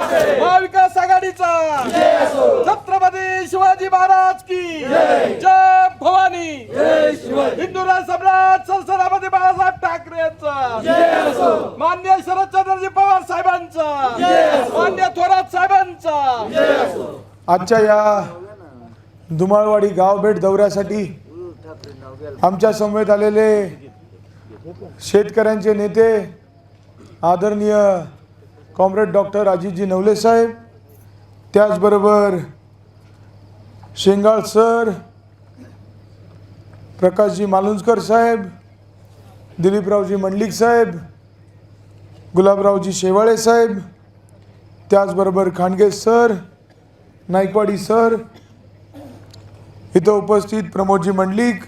महाविकास आघाडीचा. छत्रपती शिवाजी महाराज की. जय भवानी. हिंदुराज सम्राट संसदामध्ये बाळासाहेब ठाकरे यांचा. मान्य शरदचंद्रजी पवार साहेबांचा. मान्य थोरात साहेबांचा. आजच्या या धुमाळवाडी गाव भेट दौऱ्यासाठी आमच्या समवेत आलेले शेतकऱ्यांचे नेते आदरणीय कॉम्रेड डॉक्टर अजितजी नवले साहेब त्याचबरोबर शेंगाळ सर प्रकाशजी मालुंजकर साहेब दिलीपरावजी मंडलिक साहेब गुलाबरावजी शेवाळे साहेब त्याचबरोबर खांडगे सर नाईकवाडी सर इथं उपस्थित प्रमोदजी मंडलिक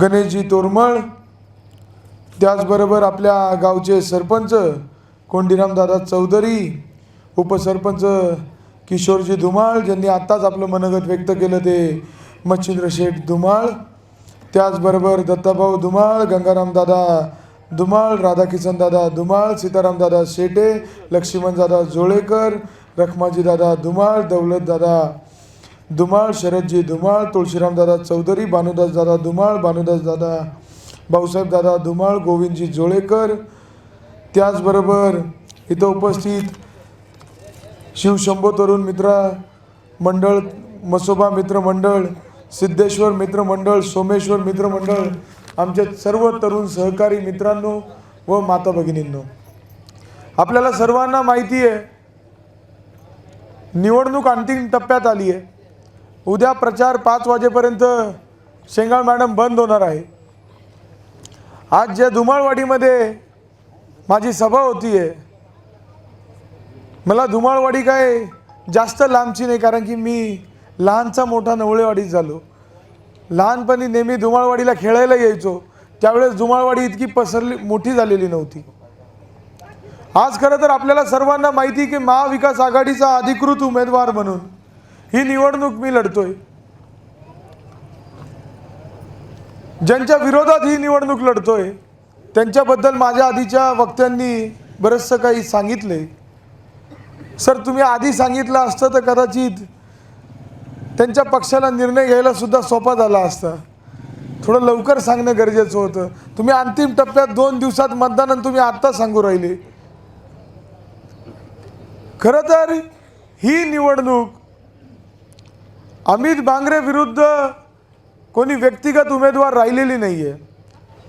गणेशजी तोरमळ त्याचबरोबर आपल्या गावचे सरपंच कोंडीरामदादा चौधरी उपसरपंच किशोरजी धुमाळ ज्यांनी आत्ताच आपलं मनगत व्यक्त केलं ते मच्छिंद्र शेठ धुमाळ त्याचबरोबर दत्ताभाऊ धुमाळ गंगारामदादा धुमाळ राधाकिसन दादा धुमाळ सीतारामदादा शेटे लक्ष्मणदादा जोळेकर रखमाजीदादा धुमाळ दौलतदादा धुमाळ शरदजी धुमाळ तुळशीरामदादा चौधरी भानुदास दादा धुमाळ भानुदास भाऊसाहेब दादा धुमाळ गोविंदजी जोळेकर. त्याचबरोबर इथं उपस्थित शिवशंभो तरुण मित्र मंडळ मसोबा मित्रमंडळ सिद्धेश्वर मित्रमंडळ सोमेश्वर मित्रमंडळ आमच्या आमचे सर्व तरुण सहकारी मित्रांनो व माता भगिनींनो. आपल्याला सर्वांना माहिती आहे निवडणूक अंतिम टप्प्यात आली आहे. उद्या प्रचार पाच वाजेपर्यंत शेंगाळ मॅडम बंद होणार आहे. आज ज्या धुमाळवाडीमध्ये माझी सभा होती आहे मला धुमाळवाडी काय जास्त लांबची नाही कारण की मी लहानचा मोठा नवळेवाडीत झालो. लहानपणी नेहमी धुमाळवाडीला खेळायला यायचो. त्यावेळेस धुमाळवाडी इतकी पसरली मोठी झालेली नव्हती. आज खरं तर आपल्याला सर्वांना माहिती आहे की महाविकास आघाडीचा अधिकृत उमेदवार म्हणून ही निवडणूक मी लढतोय. ज्यांच्या विरोधात ही निवडणूक लढतोय त्यांच्याबद्दल माझ्या आधीच्या वक्त्यांनी बरंचसं काही सांगितले सर तुम्ही आधी सांगितलं असतं तर कदाचित त्यांच्या पक्षाला निर्णय घ्यायला सुद्धा सोपा झाला असता. थोडं लवकर सांगणं गरजेचं होतं. तुम्ही अंतिम टप्प्यात दोन दिवसात मतदान आणि तुम्ही आत्ता सांगू राहिले. खरं तर ही निवडणूक अमित बांगरे विरुद्ध कोणी व्यक्तिगत उमेदवार राहिलेली नाही आहे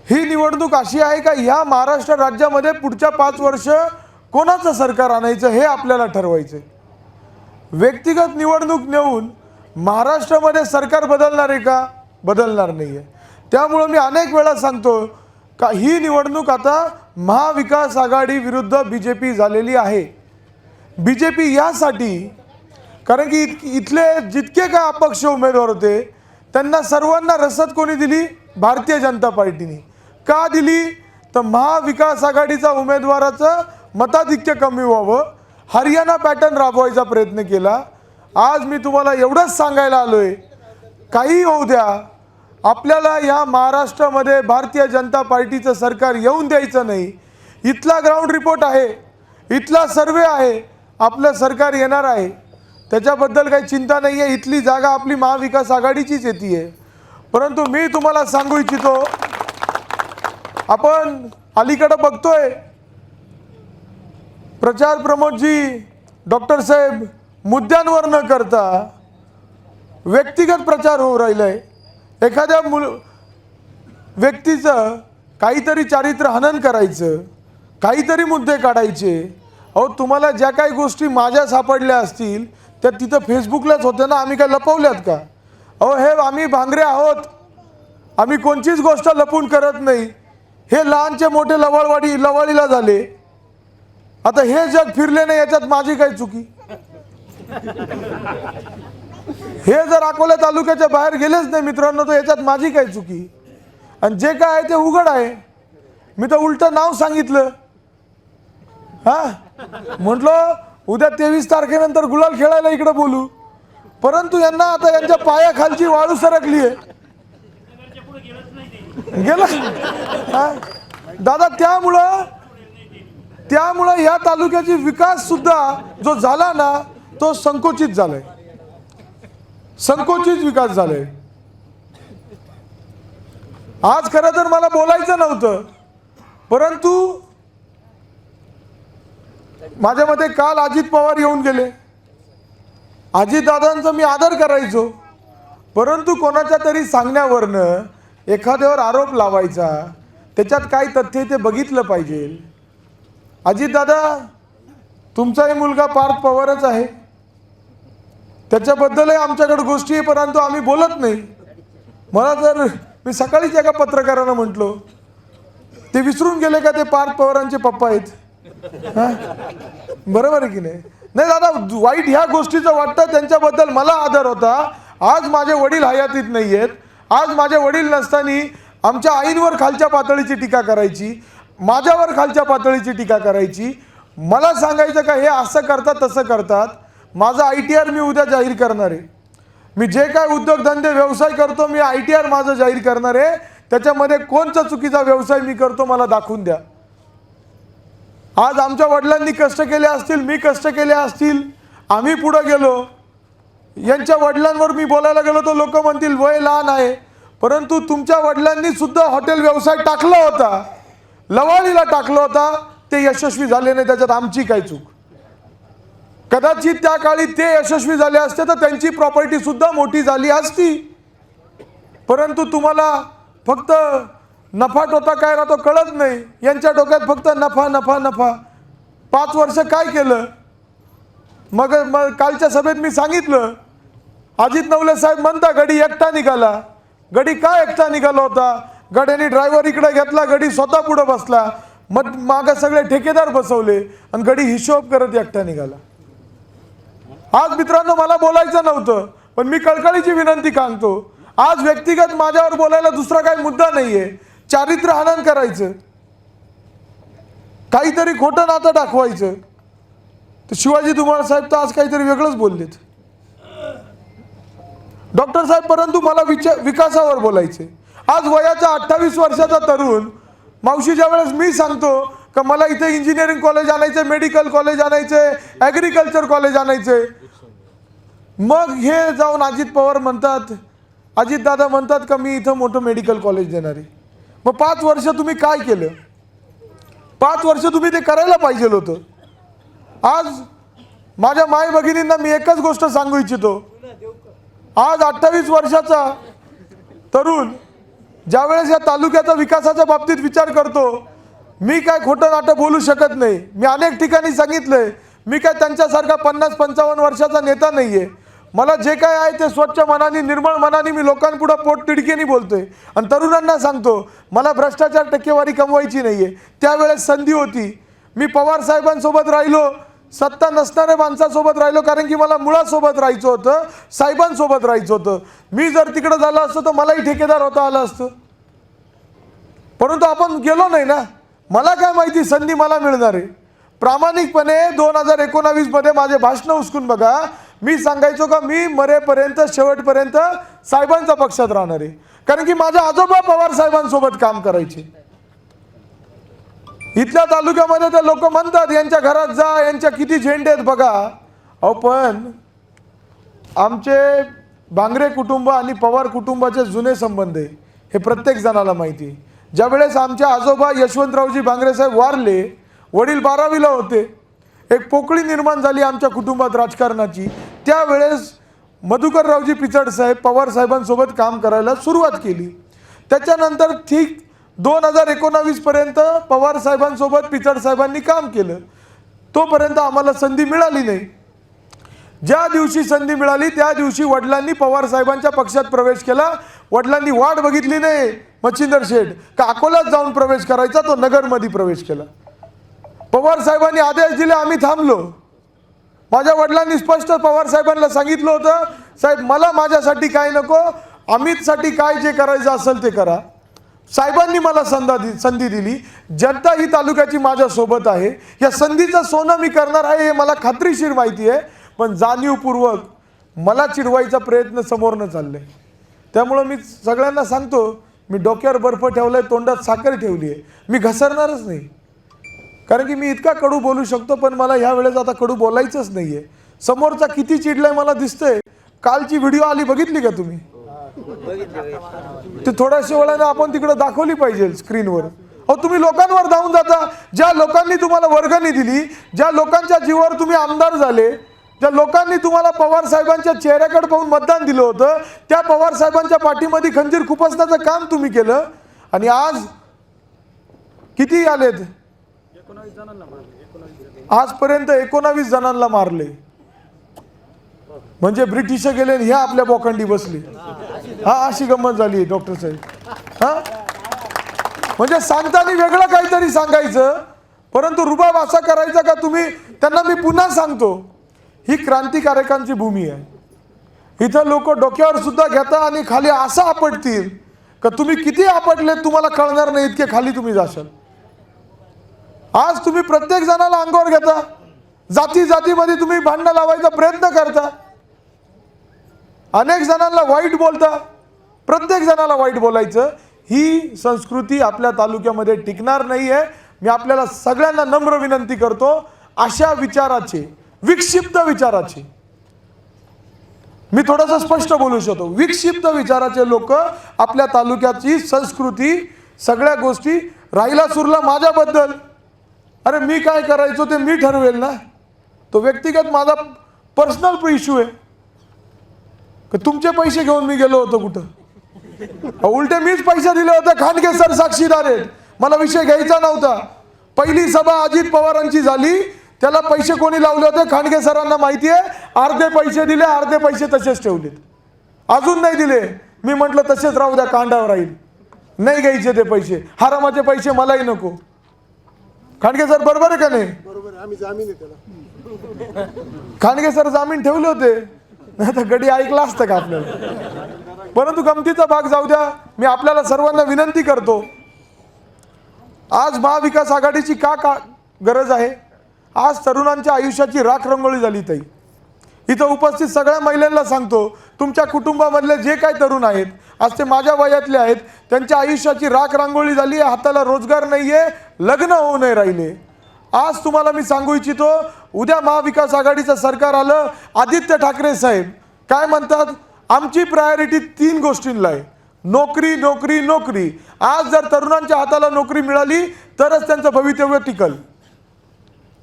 ही निवडणूक अशी आहे का ह्या महाराष्ट्र राज्यामध्ये पुढच्या पाच वर्ष कोणाचं सरकार आणायचं हे आपल्याला ठरवायचं आहे व्यक्तिगत निवडणूक नेऊन महाराष्ट्रामध्ये सरकार बदलणार आहे का? बदलणार नाही आहे त्यामुळं मी अनेक वेळा सांगतो का ही निवडणूक आता महाविकास आघाडी विरुद्ध बी जे पी झालेली आहे. बी जे पी यासाठी कारण की इत इथले जितके काय अपक्ष उमेदवार होते त्यांना सर्वांना रसद कोणी दिली? भारतीय जनता पार्टीने. का दिली? तर महाविकास आघाडीचा उमेदवाराचं मताधिक्य कमी व्हावं. हरियाणा पॅटर्न राबवायचा प्रयत्न केला. आज मी तुम्हाला एवढंच सांगायला आलो आहे काही होऊ द्या. आपल्याला या महाराष्ट्रामध्ये भारतीय जनता पार्टीचं सरकार येऊन द्यायचं नाही. इथला ग्राउंड रिपोर्ट आहे. इथला सर्वे आहे. आपलं सरकार येणार आहे. त्याच्याबद्दल काही चिंता नाही आहे इथली जागा आपली महाविकास आघाडीचीच येते आहे. परंतु मी तुम्हाला सांगू इच्छितो आपण अलीकडं बघतोय प्रचार प्रमोदजी डॉक्टर साहेब मुद्द्यांवर न करता व्यक्तिगत प्रचार होऊ राहिलाय. एखाद्या मुल व्यक्तीचं काहीतरी चारित्र्य हनन करायचं काहीतरी मुद्दे काढायचे. अहो तुम्हाला ज्या काही गोष्टी माझ्या सापडल्या असतील त्या तिथं फेसबुकलाच होतं ना आम्ही काय लपवल्यात का? अहो हे आम्ही भांगरे आहोत. आम्ही कोणचीच गोष्ट लपून करत नाही. हे लहानचे मोठे लवळवाडी लवळीला झाले. आता हे जग फिरले नाही याच्यात माझी काही चुकी? हे जर अकोला तालुक्याच्या बाहेर गेलेच नाही मित्रांनो तर याच्यात माझी काय चुकी? आणि जे काय आहे ते उघड आहे. मी तर उलट नाव सांगितलं. हा? म्हटलं उद्या तेवीस तारखेनंतर गुलाल खेळायला इकडे बोलू. परंतु यांना आता यांच्या पायाखालची वाळू सरकली आहे. गेलं? दादा त्यामुळं त्यामुळं या तालुक्याची विकास सुद्धा जो झाला ना तो संकुचित झालाय. संकोचित विकास झालाय. आज खरं तर मला बोलायचं नव्हतं परंतु माझ्या मते काल अजित पवार येऊन गेले. अजितदादांचा मी आदर करायचो. परंतु कोणाच्या तरी सांगण्यावरनं एखाद्यावर आरोप लावायचा त्याच्यात काय तथ्य आहे ते बघितलं पाहिजे. अजितदादा तुमचाही मुलगा पार्थ पवारच आहे. त्याच्याबद्दलही आमच्याकडे गोष्टी आहे परंतु आम्ही बोलत नाही. मला जर मी सकाळीच एका पत्रकारानं म्हटलो ते विसरून गेले का ते पार्थ पवारांचे पप्पा आहेत? बरोबर आहे की नाही? नाही दादा वाईट ह्या गोष्टीचं वाटतं त्यांच्याबद्दल मला आदर होता. आज माझे वडील हयातीत नाही आहेत आज माझे वडील नसताना आमच्या आईंवर खालच्या पातळीची टीका करायची माझ्यावर खालच्या पातळीची टीका करायची. मला सांगायचं का हे असं करतात तसं करतात. माझं आय टी आर मी उद्या जाहीर करणार आहे. मी जे काय उद्योगधंदे व्यवसाय करतो मी आय टी आर माझं जाहीर करणार आहे. त्याच्यामध्ये कोणचा चुकीचा व्यवसाय मी करतो मला दाखवून द्या. आज आमच्या वडिलांनी कष्ट केले असतील मी कष्ट केले असतील आम्ही पुढं गेलो. यांच्या वडिलांवर मी बोलायला गेलो तर लोक म्हणतील वय लहान आहे. परंतु तुमच्या वडिलांनी सुद्धा हॉटेल व्यवसाय टाकला होता. लवाळीला टाकला होता. ते यशस्वी झाले नाही त्याच्यात आमची काय चूक. कदाचित त्या काळी ते यशस्वी झाले असते तर त्यांची प्रॉपर्टी सुद्धा मोठी झाली असती. परंतु तुम्हाला फक्त नफा टोता काय राहतो कळत नाही. यांच्या डोक्यात फक्त नफा नफा नफा. पाच वर्ष काय केलं? मग मग कालच्या सभेत मी सांगितलं अजित नवले साहेब म्हणता गडी एकटा निघाला. गडी का एकटा निघाला होता? गड्याने ड्रायव्हर इकडे घेतला गडी स्वतः पुढं बसला. मग मागं सगळे ठेकेदार बसवले आणि गडी हिशोब करत एकटा निघाला. आज मित्रांनो मला बोलायचं नव्हतं पण मी कळकळीची विनंती सांगतो आज व्यक्तिगत माझ्यावर बोलायला दुसरा काही मुद्दा नाहीये. चारित्र्य हनन करायचं. काहीतरी खोटं नातं दाखवायचं. तर शिवाजी तुम्हाला साहेब तर आज काहीतरी वेगळंच बोललेत. डॉक्टर साहेब परंतु मला विचार विकासावर बोलायचे. आज वयाचा अठ्ठावीस वर्षाचा तरुण मावशीच्या वेळेस मी सांगतो का मला इथे इंजिनिअरिंग कॉलेज आणायचे मेडिकल कॉलेज आणायचे ॲग्रिकल्चर कॉलेज आणायचे. मग हे जाऊन अजित पवार म्हणतात अजितदादा म्हणतात का मी इथं मोठं मेडिकल कॉलेज देणार? आहे मग पाच वर्ष तुम्ही काय केलं? पाच वर्ष तुम्ही ते करायला पाहिजे होतं. आज माझ्या माय भगिनींना मी एकच गोष्ट सांगू इच्छितो. आज अठ्ठावीस वर्षाचा तरुण ज्यावेळेस या तालुक्याचा विकासाच्या बाबतीत विचार करतो मी काय खोटं नाटं बोलू शकत नाही. मी अनेक ठिकाणी सांगितलंय मी काय त्यांच्यासारखा पन्नास पंचावन्न वर्षाचा नेता नाही आहे मला जे काय आहे ते स्वच्छ मनाने निर्मळ मनाने मी लोकांपुढं पोट तिडकेने बोलतोय. आणि तरुणांना सांगतो मला भ्रष्टाचार टक्केवारी कमवायची नाही आहे त्यावेळेस संधी होती. मी पवार साहेबांसोबत राहिलो. सत्ता नसणाऱ्या माणसासोबत राहिलो कारण की मला मुळासोबत राहायचं होतं साहेबांसोबत राहायचं होतं. मी जर तिकडं झालं असतं तर मलाही ठेकेदार होता आलं असतं. परंतु आपण गेलो नाही ना? मला काय माहिती संधी मला मिळणार आहे. प्रामाणिकपणे दोन हजार एकोणावीसमध्ये माझे भाषणं उचकून बघा. मी सांगायचो का मी मरेपर्यंत शेवटपर्यंत साहेबांच्या पक्षात राहणार आहे. कारण की माझ्या आजोबा पवार साहेबांसोबत काम करायचे. इथल्या तालुक्यामध्ये ते लोक म्हणतात यांच्या घरात जा यांच्या किती झेंडे आहेत बघा. अहो पण आमचे बांगरे कुटुंब आणि पवार कुटुंबाचे जुने संबंध आहे हे प्रत्येक जणाला माहिती आहे. ज्यावेळेस आमचे आजोबा यशवंतरावजी बांगरे साहेब वारले वडील बारावीला होते एक पोकळी निर्माण झाली आमच्या कुटुंबात राजकारणाची. त्यावेळेस मधुकररावजी पिचड साहेब पवार साहेबांसोबत काम करायला सुरुवात केली. त्याच्यानंतर ठीक दोन हजार एकोणावीसपर्यंत पवार साहेबांसोबत पिचड साहेबांनी काम केलं. तोपर्यंत आम्हाला संधी मिळाली नाही. ज्या दिवशी संधी मिळाली त्या दिवशी वडिलांनी पवार साहेबांच्या पक्षात प्रवेश केला. वडिलांनी वाट बघितली नाही मच्छिंदर शेठ. का अकोलात जाऊन प्रवेश करायचा? तो नगरमध्ये प्रवेश केला. पवार साहेबांनी आदेश दिले आम्ही थांबलो. माझ्या वडिलांनी स्पष्ट पवार साहेबांना सांगितलं होतं साहेब मला माझ्यासाठी काय नको अमितसाठी काय जे करायचं असेल ते करा. साहेबांनी मला संधा दि संधी दिली. जनता ही तालुक्याची माझ्यासोबत आहे. या संधीचं सोनं मी करणार आहे हे मला खात्रीशीर माहिती आहे. पण जाणीवपूर्वक मला चिडवायचा प्रयत्न समोरनं आहे त्यामुळं मी सगळ्यांना सांगतो मी डोक्यावर बर्फ ठेवलाय तोंडात साखर ठेवली आहे मी घसरणारच नाही. कारण की मी इतका कडू बोलू शकतो पण मला ह्या वेळेस आता कडू बोलायचंच नाहीये. समोरचा किती चिडलाय मला दिसतंय? कालची व्हिडिओ आली बघितली का तुम्ही? ते थोड्याशा वेळानं आपण तिकडे दाखवली पाहिजे स्क्रीनवर. अहो तुम्ही लोकांवर धावून जाता. ज्या लोकांनी तुम्हाला वर्गणी दिली ज्या लोकांच्या जीवावर तुम्ही आमदार झाले ज्या लोकांनी तुम्हाला पवार साहेबांच्या चेहऱ्याकडे पाहून मतदान दिलं होतं त्या पवार साहेबांच्या पाठीमध्ये खंजीर खुपसण्याचं काम तुम्ही केलं. आणि आज किती आलेत? आजपर्यंत एकोणावीस जणांना मारले. म्हणजे ब्रिटिश गेले आणि ह्या आपल्या बोखंडी बसली. हा अशी गंमत झाली डॉक्टर साहेब. हा? म्हणजे सांगताना वेगळं काहीतरी सांगायचं परंतु रुबाब असा करायचा का तुम्ही त्यांना मी पुन्हा सांगतो ही क्रांतिकारकांची भूमी आहे. इथं लोक डोक्यावर सुद्धा घेता आणि खाली असं आपटतील का तुम्ही किती आपटले तुम्हाला कळणार नाही इतके खाली तुम्ही जाशाल. आज तुम्ही प्रत्येक जणाला अंगावर घेता. जाती जातीमध्ये तुम्ही भांडणं लावायचा प्रयत्न करता. अनेक जणांना वाईट बोलता. प्रत्येक जणाला वाईट बोलायचं. ही संस्कृती आपल्या तालुक्यामध्ये टिकणार नाही आहे मी आपल्याला सगळ्यांना नम्र विनंती करतो. अशा विचाराचे विक्षिप्त विचाराचे. मी थोडंसं स्पष्ट बोलू शकतो. विक्षिप्त विचाराचे लोक आपल्या तालुक्याची संस्कृती सगळ्या गोष्टी राहिला सुरला माझ्याबद्दल. अरे मी काय करायचो ते मी ठरवेल ना? तो व्यक्तिगत माझा पर्सनल इश्यू आहे. का तुमचे पैसे घेऊन मी गेलो होतो कुठं? उलटे मीच पैसे दिले होते खांडगे सर साक्षीदार आहेत. मला विषय घ्यायचा नव्हता. पहिली सभा अजित पवारांची झाली. त्याला पैसे कोणी लावले होते? खांडगे सरांना माहिती आहे. अर्धे पैसे दिले अर्धे पैसे तसेच ठेवलेत. अजून नाही दिले. मी म्हटलं तसेच राहू द्या कांडावर राहील. नाही घ्यायचे ते पैसे. हरामाचे पैसे मलाही नको. खांडगे सर बरोबर आहे का नाही? बरोबर आहे, आम्ही जामीन आहे त्याला. खांडगे सर जामीन ठेवले होते. नाही तर गडी ऐकला असतं का आपल्याला? परंतु गमतीचा भाग जाऊ द्या. मी आपल्याला सर्वांना विनंती करतो. आज महाविकास आघाडीची का का गरज आहे? आज तरुणांच्या आयुष्याची राख रंगोळी झाली ताई. इथं उपस्थित सगळ्या महिलांना सांगतो तुमच्या कुटुंबामधले जे काही तरुण आहेत आज ते माझ्या वयातले आहेत. त्यांच्या आयुष्याची राख रांगोळी झाली आहे. हाताला रोजगार नाही आहे लग्न होऊ नाही राहिले. आज तुम्हाला मी सांगू इच्छितो उद्या महाविकास आघाडीचं सरकार आलं आदित्य ठाकरे साहेब काय म्हणतात? आमची प्रायोरिटी तीन गोष्टींना आहे. नोकरी नोकरी नोकरी. आज जर तरुणांच्या हाताला नोकरी मिळाली तरच त्यांचं भवितव्य टिकल.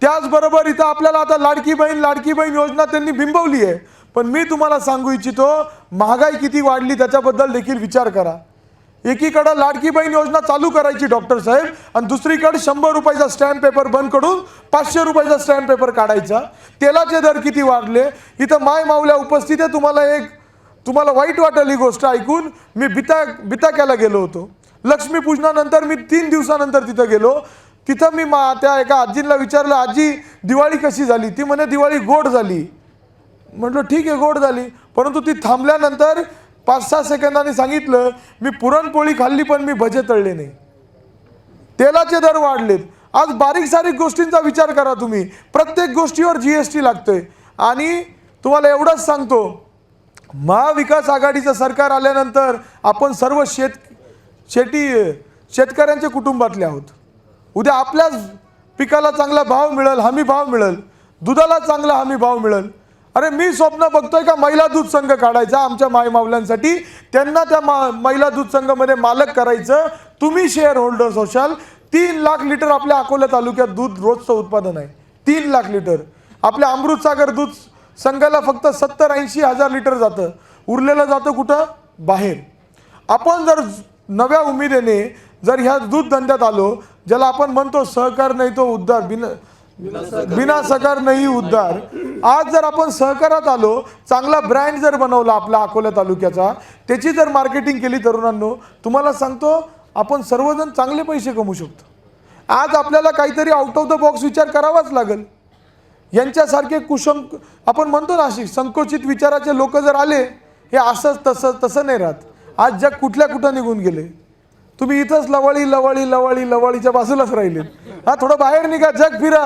त्याचबरोबर इथं आपल्याला आता लाडकी बहीण लाडकी बहीण योजना त्यांनी बिंबवली आहे. पण मी तुम्हाला सांगू इच्छितो महागाई किती वाढली त्याच्याबद्दल देखील विचार करा. एकीकडं लाडकी बहीण योजना चालू करायची डॉक्टर साहेब आणि दुसरीकडे शंभर रुपयाचा स्टॅम्प पेपर बंद करून पाचशे रुपयाचा स्टॅम्प पेपर काढायचा. तेलाचे दर किती वाढले? इथं माय माऊल्या उपस्थित आहे तुम्हाला एक तुम्हाला वाईट वाटेल ही गोष्ट ऐकून. मी बिता बिताक्याला गेलो होतो. लक्ष्मीपूजनानंतर मी तीन दिवसानंतर तिथं गेलो. तिथं मी मा त्या एका आजींना विचारलं आजी दिवाळी कशी झाली? ती म्हणे दिवाळी गोड झाली. म्हटलं ठीक आहे गोड झाली. परंतु ती थांबल्यानंतर पाच सहा सेकंदांनी सांगितलं मी पुरणपोळी खाल्ली पण मी भजे तळले नाही. तेलाचे दर वाढलेत. आज बारीक सारीक गोष्टींचा विचार करा तुम्ही. प्रत्येक गोष्टीवर जी एस टी लागतोय. आणि तुम्हाला एवढंच सांगतो महाविकास आघाडीचं सरकार आल्यानंतर आपण सर्व शेत शेती शेतकऱ्यांच्या कुटुंबातले आहोत. उद्या आपल्याच पिकाला चांगला भाव मिळेल हमी भाव मिळेल. दुधाला चांगला हमी भाव मिळेल. अरे मी स्वप्न बघतोय का महिला दूध संघ काढायचा आमच्या मायमावल्यांसाठी त्यांना त्या मा महिला दूध संघामध्ये मालक करायचं. तुम्ही शेअर होल्डर्स होशाल तीन लाख लिटर आपल्या अकोला तालुक्यात दूध रोजचं उत्पादन आहे. तीन लाख लिटर आपल्या अमृतसागर दूध संघाला फक्त सत्तर ऐंशी हजार लिटर जातं. उरलेलं जातं कुठं? बाहेर. आपण जर नव्या उमेदीने जर ह्या दूध धंद्यात आलो ज्याला आपण म्हणतो सहकार नाही तो उद्धार बिन बिना सहकार नाही उद्धार. आज जर आपण सहकारात आलो चांगला ब्रँड जर बनवला आपला अकोला तालुक्याचा त्याची जर मार्केटिंग केली तरुणांनो तुम्हाला सांगतो आपण सर्वजण चांगले पैसे कमवू शकतो. आज आपल्याला काहीतरी आउट ऑफ द बॉक्स विचार करावाच लागेल. यांच्यासारखे कुशंक आपण म्हणतो ना अशी संकोचित विचाराचे लोक जर आले हे असंच तसं तसं नाही राहत. आज जग कुठल्या कुठं निघून गेले? तुम्ही इथंच लवळी लवळी लवळी लवळीच्या बाजूलाच राहिले हा थोडं बाहेर निघा जग फिरा.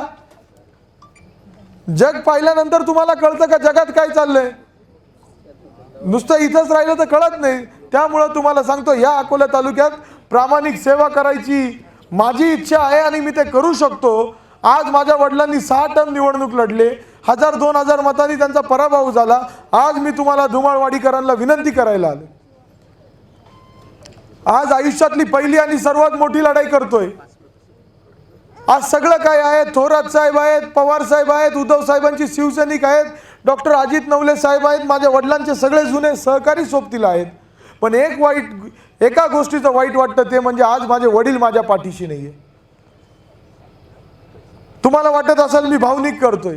जग पाहिल्यानंतर तुम्हाला कळतं का जगात काय चाललंय? नुसतं इथंच राहिलं तर कळत नाही. त्यामुळं तुम्हाला सांगतो या अकोला तालुक्यात प्रामाणिक सेवा करायची माझी इच्छा आहे आणि मी ते करू शकतो. आज माझ्या वडिलांनी सहा टर्म निवडणूक लढले. हजार दोन हजार मतांनी त्यांचा पराभव झाला. आज मी तुम्हाला धुमाळवाडीकरांना विनंती करायला आले आज आयुष्यातली पहिली आणि सर्वात मोठी लढाई करतोय. आज सगळं काय आहे थोरात साहेब आहेत पवार साहेब आहेत उद्धव साहेबांची शिवसैनिक आहेत डॉक्टर अजित नवले साहेब आहेत माझ्या वडिलांचे सगळे जुने सहकारी सोबतीला आहेत. पण एक वाईट एका गोष्टीचं वाईट वाटतं ते म्हणजे आज माझे वडील माझ्या पाठीशी नाही आहे तुम्हाला वाटत असेल मी भावनिक करतोय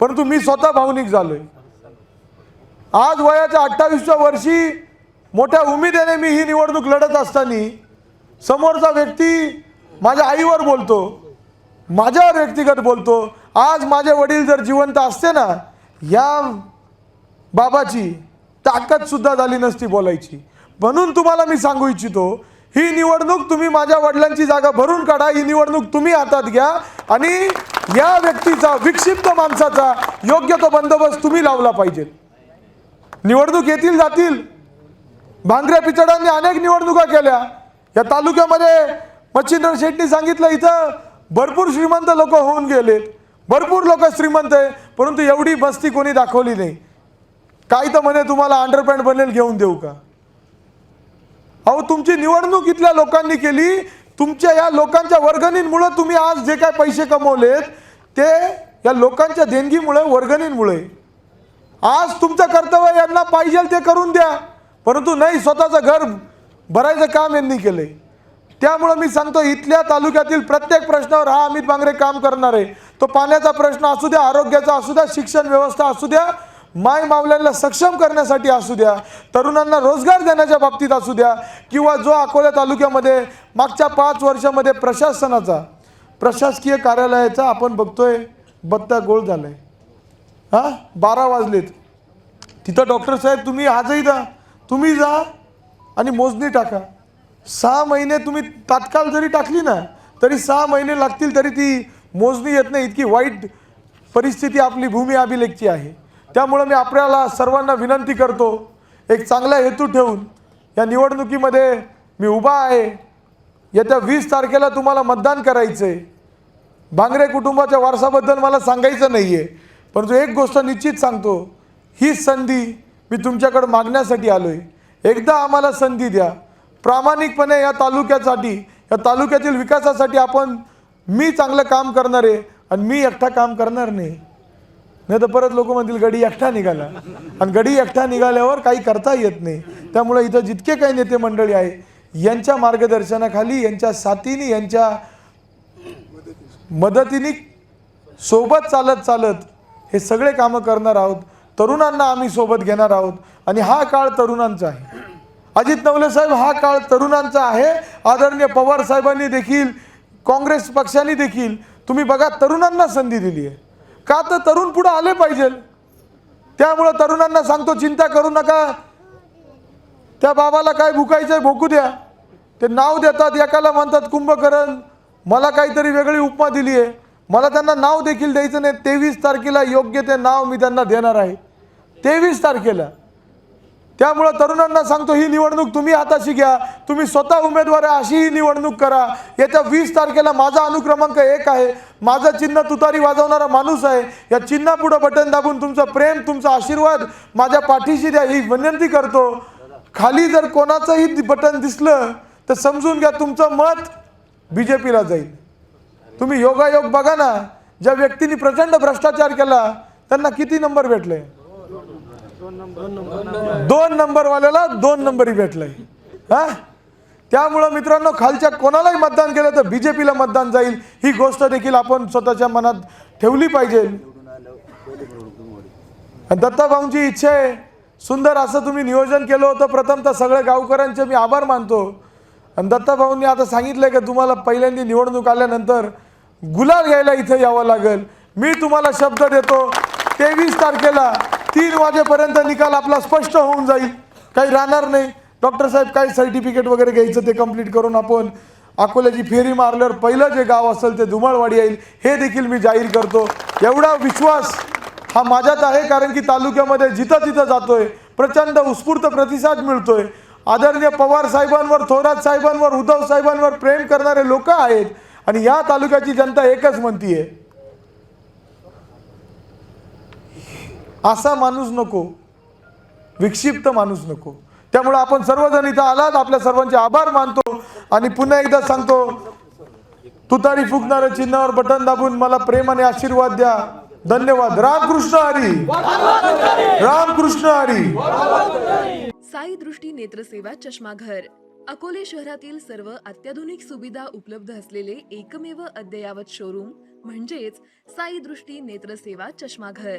परंतु मी स्वतः भावनिक झालोय. आज वयाच्या अठ्ठावीसच्या वर्षी मोठ्या उमेदीने मी ही निवडणूक लढत असताना समोरचा व्यक्ती माझ्या आईवर बोलतो माझ्यावर व्यक्तिगत बोलतो. आज माझे वडील जर जिवंत असते ना या बाबाची ताकदसुद्धा झाली नसती बोलायची. म्हणून तुम्हाला मी सांगू इच्छितो ही निवडणूक तुम्ही माझ्या वडिलांची जागा भरून काढा ही निवडणूक तुम्ही हातात घ्या आणि या व्यक्तीचा विक्षिप्त माणसाचा योग्य तो बंदोबस्त तुम्ही लावला पाहिजे. निवडणूक येतील जातील. भांगरे पिचडांनी अनेक निवडणुका केल्या. या तालुक्यामध्ये मच्छिंद्र शेट्टी सांगितलं इथं भरपूर श्रीमंत लोक होऊन गेलेत भरपूर लोक श्रीमंत आहे परंतु एवढी बस्ती कोणी दाखवली नाही. काही तर म्हणे तुम्हाला अंडरपॅन्ट बनेल घेऊन देऊ का? अहो तुमची निवडणूक इथल्या लोकांनी केली. तुमच्या या लोकांच्या वर्गणींमुळं तुम्ही आज जे काय पैसे कमवलेत ते या लोकांच्या देणगीमुळे वर्गणींमुळे. आज तुमचं कर्तव्य यांना पाहिजे ते करून द्या. परंतु नाही स्वतःचं घर भरायचं काम यांनी केलं आहे त्यामुळं मी सांगतो इथल्या तालुक्यातील प्रत्येक प्रश्नावर हा अमित बांगरे काम करणार आहे. तो पाण्याचा प्रश्न असू द्या आरोग्याचा असू द्या शिक्षण व्यवस्था असू द्या माय मावल्यांना सक्षम करण्यासाठी असू द्या तरुणांना रोजगार देण्याच्या बाबतीत असू द्या किंवा जो अकोला तालुक्यामध्ये मागच्या पाच वर्षामध्ये प्रशासनाचा प्रशासकीय कार्यालयाचा आपण बघतोय बत्ता गोळ झालाय. हां? बारा वाजलेत. तिथं डॉक्टर साहेब तुम्ही आजही जा. तुम्ही जा आणि मोजणी टाका. सहा महिने तुम्ही तात्काळ जरी टाकली ना तरी सहा महिने लागतील तरी ती मोजणी येत नाही. इतकी वाईट परिस्थिती आपली भूमी अभिलेखची आहे. त्यामुळं मी आपल्याला सर्वांना विनंती करतो एक चांगला हेतू ठेवून या निवडणुकीमध्ये मी उभा आहे. येत्या वीस तारखेला तुम्हाला मतदान करायचं आहे भांगरे कुटुंबाच्या वारसाबद्दल मला सांगायचं नाही आहे परंतु एक गोष्ट निश्चित सांगतो ही संधी मी तुमच्याकडं मागण्यासाठी आलो आहे एकदा आम्हाला संधी द्या. प्रामाणिकपणे या तालुक्यासाठी या तालुक्यातील विकासासाठी आपण मी चांगलं काम करणार आहे आणि मी एकटा काम करणार नाही. नाही तर परत लोक म्हणतील गडी एकटा निघाला. आणि गडी एकटा निघाल्यावर काही करता येत नाही. त्यामुळे इथं जितके काही नेते मंडळी आहे यांच्या मार्गदर्शनाखाली यांच्या साथीने यांच्या मदतीने सोबत चालत चालत हे सगळे कामं करणार आहोत. तरुणांना आम्ही सोबत घेणार आहोत. आणि हा काळ तरुणांचा आहे. अजित नवले साहेब हा काळ तरुणांचा आहे. आदरणीय पवार साहेबांनी देखील काँग्रेस पक्षाने देखील तुम्ही बघा तरुणांना संधी दिली आहे. का तर तरुण पुढे आले पाहिजे. त्यामुळं तरुणांना सांगतो चिंता करू नका. त्या बाबाला काय भुकायचंय भोकू द्या. ते नाव देतात एकाला म्हणतात कुंभकरण. मला काहीतरी वेगळी उपमा दिली आहे. मला त्यांना नाव देखील द्यायचं नाही. तेवीस तारखेला योग्य ते नाव मी त्यांना देणार आहे. तेवीस तारखेला. त्यामुळं तरुणांना सांगतो ही निवडणूक तुम्ही हाताशी घ्या. तुम्ही स्वतः उमेदवार आहे अशी ही निवडणूक करा. येत्या वीस तारखेला माझा अनुक्रमांक एक आहे. माझं चिन्ह तुतारी वाजवणारा माणूस आहे. या चिन्हापुढं बटन दाबून तुमचं प्रेम तुमचा आशीर्वाद माझ्या पाठीशी द्या ही विनंती करतो. खाली जर कोणाचंही बटन दिसलं तर समजून घ्या तुमचं मत बी जे पीला जाईल. तुम्ही योगायोग बघा ना. ज्या व्यक्तीने प्रचंड भ्रष्टाचार केला त्यांना किती नंबर भेटले? दोन नंबरवाल्याला दोन नंबरही भेटलंय. हा? त्यामुळं मित्रांनो खालच्या कोणालाही मतदान केलं तर बी जे पीला मतदान जाईल. ही गोष्ट देखील आपण स्वतःच्या मनात ठेवली पाहिजे. आणि दत्ताभाऊंची इच्छा आहे. सुंदर असं तुम्ही नियोजन केलं होतं. प्रथमतः सगळ्या गावकऱ्यांचे मी आभार मानतो. आणि दत्ताभाऊंनी आता सांगितलंय की तुम्हाला पहिल्यांदा निवडणूक आल्यानंतर गुलाल घ्यायला इथं यावं लागेल. मी तुम्हाला शब्द देतो तेवीस तारखेला तीन वाजेपर्यंत निकाल आपला स्पष्ट होऊन जाईल. काही राहणार नाही. डॉक्टर साहेब काही सर्टिफिकेट वगैरे घ्यायचं ते कंप्लीट करून आपण अकोल्याची फेरी मारल्यावर पहिलं जे गाव असेल ते धुमाळवाडी येईल. हे देखील मी जाहीर करतो. एवढा विश्वास हा माझ्यात आहे कारण की तालुक्यामध्ये जिथं तिथं जातोय प्रचंड उत्स्फूर्त प्रतिसाद मिळतोय. आदरणीय पवार साहेबांवर थोरात साहेबांवर उद्धव साहेबांवर प्रेम करणारे लोक आहेत आणि या तालुक्याची जनता एकच म्हणतीये. असा माणूस नको. विक्षिप्त माणूस नको. त्यामुळे आपण सर्वजण इथं आलात आपल्या सर्वांचे आभार मानतो आणि पुन्हा एकदा सांगतो तुतारी फुकणाऱ्या चिन्हावर बटन दाबून मला प्रेमाने आशीर्वाद द्या. धन्यवाद. रामकृष्ण हरी. रामकृष्ण हरी. साई दृष्टी नेत्रसेवा चष्माघर. अकोले शहरातील सर्व अत्याधुनिक सुविधा उपलब्ध असलेले एकमेव अद्ययावत शोरूम म्हणजेच साई दृष्टी नेत्रसेवा चष्माघर.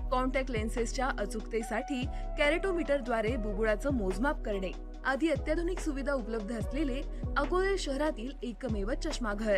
कॉन्टॅक्ट लेन्सेसच्या अचूकतेसाठी कॅरेटोमीटरद्वारे बुबुळाचं मोजमाप करणे. आदी अत्याधुनिक सुविधा उपलब्ध असलेले अकोले शहरातील एकमेव चष्माघर.